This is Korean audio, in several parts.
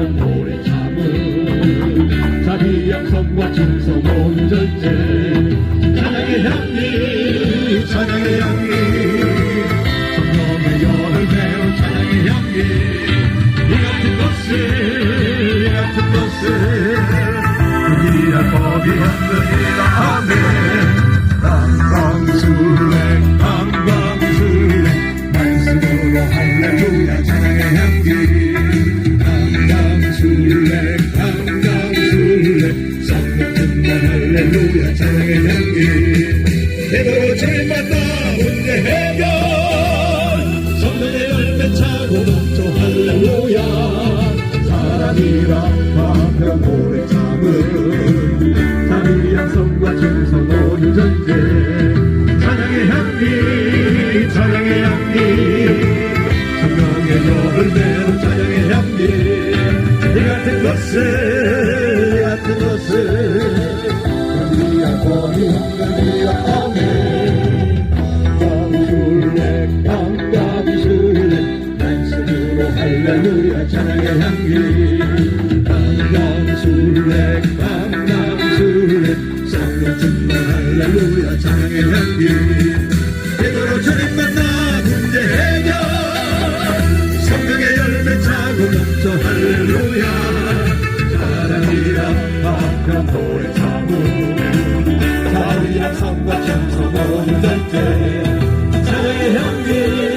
화평 노래 참음 자비 약속과 충성 모든 전제 찬양의 향기 찬양의 향기. 성령의 열매로 찬양의 향기. 이 같은 것을 이 같은 것을 우리야 법이 없느니라 아멘. 강강술래 강강술래. 말씀으로 할렐루야. 찬양의 향기 할렐루야 찬양의 향기 대도로 주님만나 문제 해결 성령의 열매 차고 넘쳐 할렐루야 사랑이라 화평 오래 참음 자비 양성과 충성 모든 전제 찬양의 향기 찬양의 향기 성령의 열매로 찬양의 향기 이 같은 것을 이 같은 것을 할렐루야 찬양의 향기 강강술래 강강술래 성령 충만 할렐루야 찬양의 향기 되도록 주님 만나 문제 해결 성령의 열매 차고 넘쳐 할렐루야 사랑이라 화평 노래 참음 자리야 성과 청소 모든 절제 찬양의 향기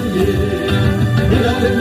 성령의